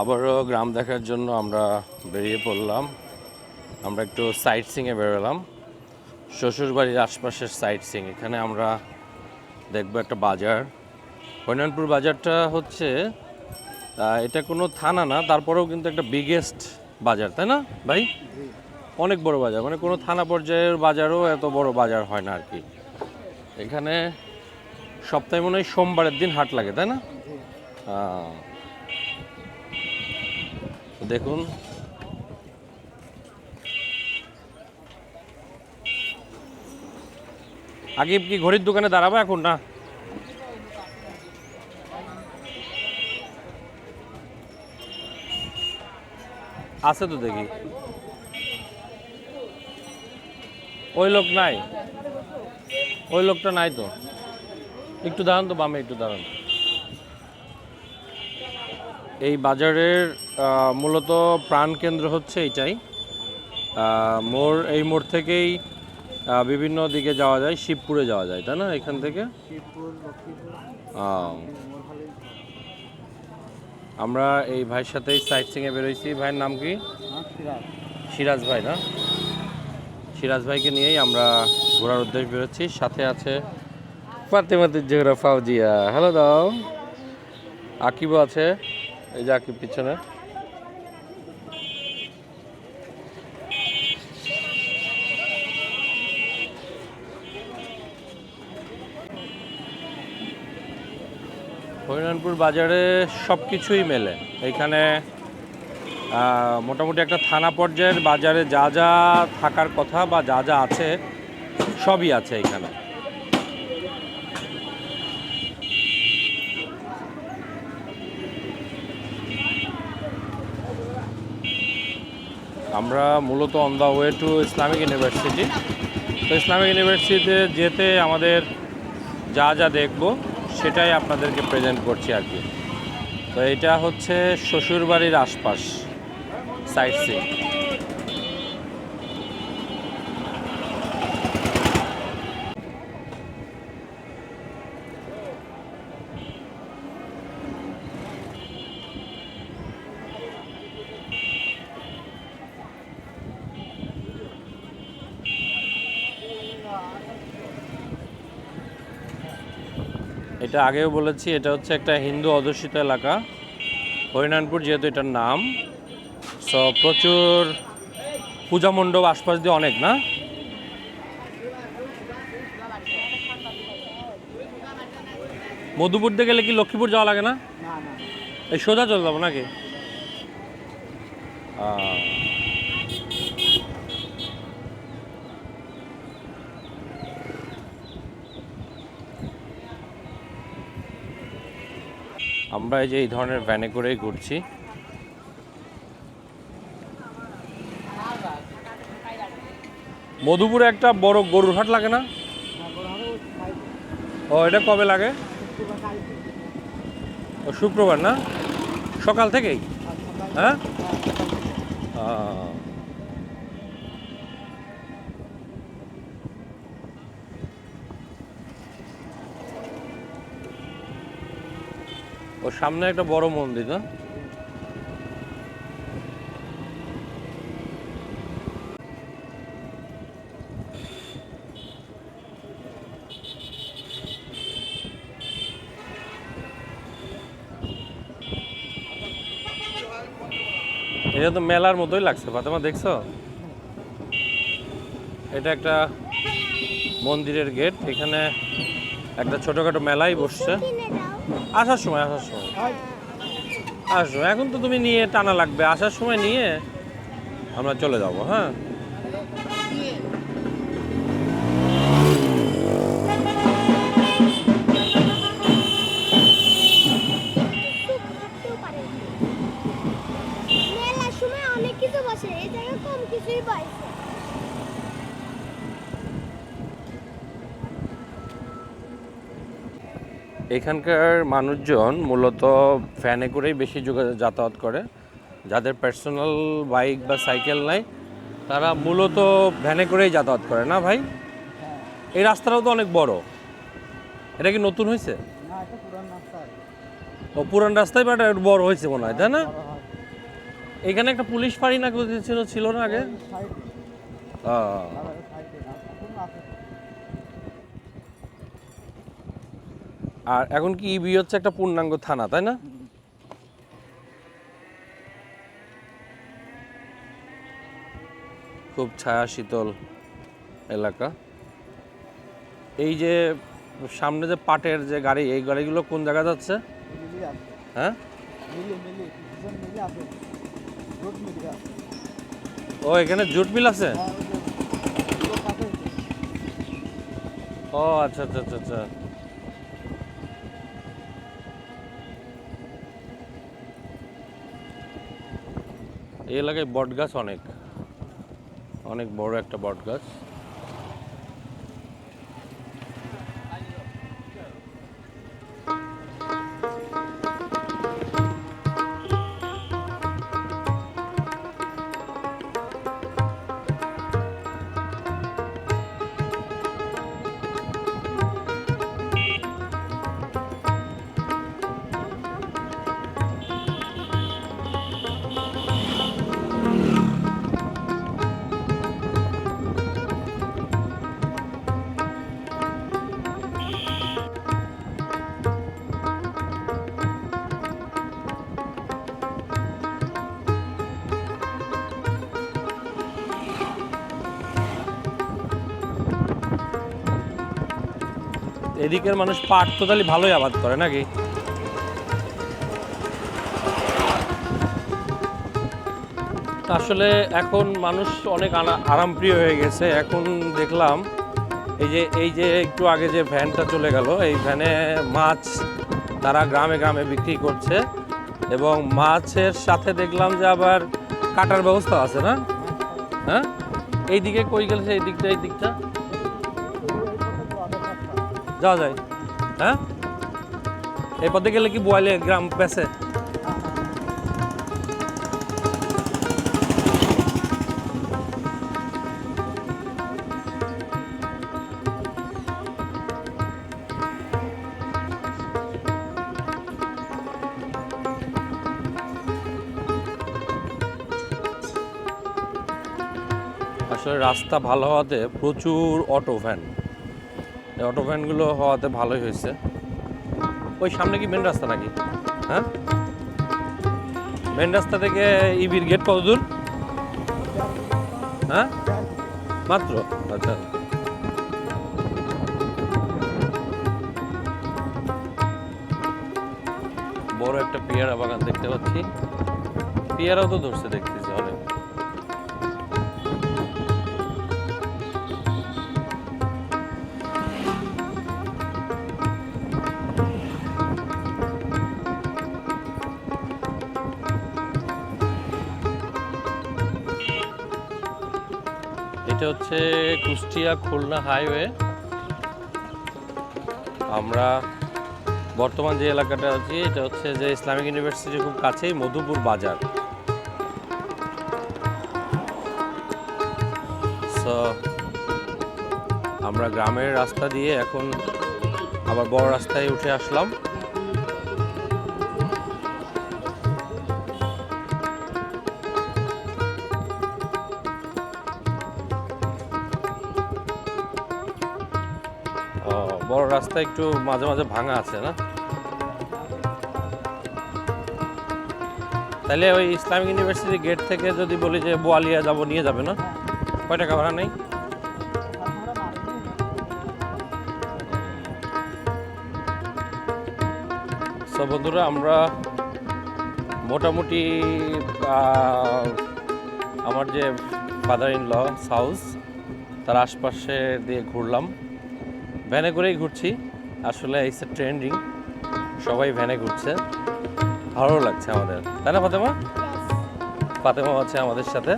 আবারও গ্রাম দেখার জন্য আমরা বেরিয়ে পড়লাম। আমরা একটু সাইট সিংয়ে বেরোলাম। শ্বশুরবাড়ির আশপাশের সাইট সিং এখানে আমরা দেখব একটা বাজার। হরিনানপুর বাজারটা হচ্ছে এটা কোনো থানা না, তারপরেও কিন্তু একটা বিগেস্ট বাজার, তাই না ভাই? অনেক বড় বাজার মানে কোনো থানা পর্যায়ের বাজারও এত বড় বাজার হয় না আর কি। এখানে সপ্তাহে মনে হয় সোমবারের দিন হাট লাগে, তাই না? দেখুন। আগে কি ঘড়ির দোকানে দাঁড়াবো এখন না? আছে তো দেখি। ওই লোক নাই। ওই লোকটা নাই তো। একটু দাঁড়ান তো, বামে একটু দাঁড়ান। এই বাজারের মূলত প্রাণকেন্দ্র হচ্ছে এইটাই মোড় এই মোড় থেকেই বিভিন্ন দিকে যাওয়া যায় শিবপুরে যাওয়া যায় তাই না এখান থেকে? আমরা এই ভাইয়ের সাথেই সাইট সিংয়ে বেরোইছি। ভাইয়ের নাম কি? সিরাজ। সিরাজ ভাই না? সিরাজ ভাইকে নিয়েই আমরা ঘোরার উদ্দেশ্যে বেরোচ্ছি। সাথে আছে ফাতেমাতুর জোহরা ফাউজিয়া। হ্যালো দাও। আকিবও আছে। এই যে আকিব পিছনে। হরিনানপুর বাজারে সব কিছুই মেলে। এখানে মোটামুটি একটা থানা পর্যায়ের বাজারে যা যা থাকার কথা বা যা যা আছে, সবই আছে এখানে। আমরা মূলত on the way to Islamic university তো ইসলামিক ইউনিভার্সিটিতে যেতে আমাদের যা যা দেখব সেটাই আপনাদেরকে প্রেজেন্ট করছি আর কি। তো এটা হচ্ছে শ্বশুরবাড়ির আশপাশ সাইড সিং এটা আগেও বলেছি এটা হচ্ছে একটা হিন্দু অধ্যুষিত এলাকা। হরিনানপুর যেহেতু এটার নাম সো প্রচুর পূজা মণ্ডপ আশপাশ দিয়ে অনেক না? মধুপুর দিয়ে গেলে কি লক্ষ্মীপুর যাওয়া লাগে না? এই সোজা চলে যাব নাকি? আমরা এই যে এই ধরনের ভ্যানে করেই ঘুরছি। মধুপুরে একটা বড় গরুর হাট লাগে না? ও, এটা কবে লাগে? ও, শুক্রবার না? সকাল থেকেই? হ্যাঁ? ওর সামনে একটা বড় মন্দির, না? এটা তো মেলার মতোই লাগছে, ফাতেমা, দেখছ? এটা একটা মন্দিরের গেট, এখানে একটা ছোটখাটো মেলাই বসছে। আসার সময় আসার সময়। আসার এখন তো তুমি নিয়ে টানা লাগবে। আসার সময় নিয়ে আমরা চলে যাব হ্যাঁ? এখানকার মানুষজন মূলত ভ্যানে করেই বেশি যোগাযোগ যাতায়াত করে। যাদের পার্সোনাল বাইক বা সাইকেল নাই তারা মূলত ভ্যানে করেই যাতায়াত করে না ভাই? এই রাস্তাটাও তো অনেক বড়। এটা কি নতুন হয়েছে? ও পুরান রাস্তায় বাট বড় হয়েছে মনে হয় তাই না? এখানে একটা পুলিশ ফাঁড়ি না ছিল ছিল না আগে? সাইডে আহ, আর সাইডে না এখন আছে আর এখন কি ইবি হচ্ছে একটা পূর্ণাঙ্গ থানা, তাই না? খুব ছায়া শীতল এলাকা। এই যে সামনে যে পাটের যে গাড়ি, এই গাড়িগুলো কোন জায়গা যাচ্ছে? হ্যাঁ? ও, এখানে জুট মিল আছে? ও আচ্ছা আচ্ছা আচ্ছা আচ্ছা। এই এলাকায় বট গাছ অনেক। অনেক বড় একটা বট গাছ এদিকের মানুষ পাট তো তাহলে ভালোই আবাদ করে, নাকি? আসলে এখন মানুষ অনেক আরামপ্রিয় হয়ে গেছে। এখন দেখলাম, এই যে এই যে একটু আগে যে ভ্যানটা চলে গেল, এই ভ্যানে মাছ তারা গ্রামে গ্রামে বিক্রি করছে এবং মাছের সাথে দেখলাম যে আবার কাটার ব্যবস্থা আছে না? হ্যাঁ? এই দিকে কই গেছে এই দিকটা এই দিকটা যাওয়া যায় হ্যাঁ? এই পথে গেলে কি বোয়ালে গ্রাম পেছে? আসলে রাস্তা ভালো হওয়াতে প্রচুর অটো ভ্যান। অটো ভ্যানগুলো হওয়াতে ভালোই হয়েছে। ওই সামনে কি মেন রাস্তা নাকি? হ্যাঁ? মেন রাস্তা থেকে ইবির গেট কত দূর? হ্যাঁ? মাত্র? আচ্ছা। বড় একটা পেয়ারা বাগান দেখতে পাচ্ছি। পেয়ারাও তো ধরছে দেখতেছি। এটা হচ্ছে কুষ্টিয়া খুলনা হাইওয়ে। আমরা বর্তমান যে এলাকাটা আছি, এটা হচ্ছে যে ইসলামিক ইউনিভার্সিটির খুব কাছেই মধুপুর বাজার। আমরা গ্রামের রাস্তা দিয়ে এখন আবার বড় রাস্তায় উঠে আসলাম। বড় রাস্তা একটু মাঝে মাঝে ভাঙা আছে, না? তাহলে ওই ইসলামিক ইউনিভার্সিটি গেট থেকে যদি বলি যে বোয়ালিয়া যাব, নিয়ে যাবে, না? কয় টাকা ভাড়া নেই? বন্ধুরা, আমরা মোটামুটি আমার যে ফাদার ইন ল হাউস তার আশপাশে দিয়ে ঘুরলাম। ভ্যানে করেই ঘুরছি। আসলে ইটস ট্রেন্ডিং সবাই ভ্যানে ঘুরছে। ভালো লাগছে আমাদের। তাই না ফাতেমা? ফাতেমা আছে আমাদের সাথে।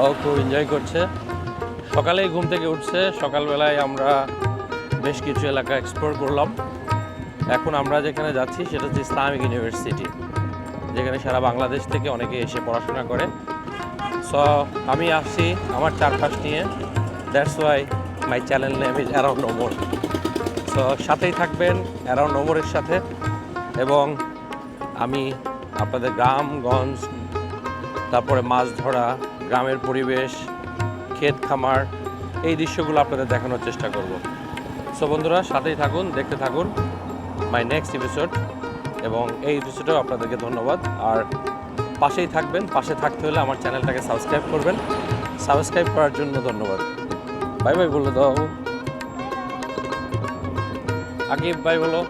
ও খুব এনজয় করছে। সকালেই ঘুম থেকে উঠছে। সকালবেলায় আমরা বেশ কিছু এলাকা এক্সপ্লোর করলাম। এখন আমরা যেখানে যাচ্ছি সেটা হচ্ছে ইসলামিক ইউনিভার্সিটি। যেখানে সারা বাংলাদেশ থেকে অনেকে এসে পড়াশোনা করে। সো আমি আসছি আমার চারপাশ নিয়ে। That's why my channel name is around Omar so সাথেই থাকবেন, অ্যারাউন্ড ওমরের সাথে। এবং আমি আপনাদের গ্রামগঞ্জ তারপরে মাছ ধরা গ্রামের পরিবেশ, ক্ষেত খামার, এই দৃশ্যগুলো আপনাদের দেখানোর চেষ্টা করব। সো বন্ধুরা, সাথেই থাকুন, দেখতে থাকুন মাই নেক্সট এপিসোড এবং এই এপিসোডেও আপনাদেরকে ধন্যবাদ। আর পাশেই থাকবেন, পাশে থাকতে হলে আমার চ্যানেলটাকে সাবস্ক্রাইব করবেন। সাবস্ক্রাইব করার জন্য ধন্যবাদ। বাই বাই বলে দাও আগে বাই বলো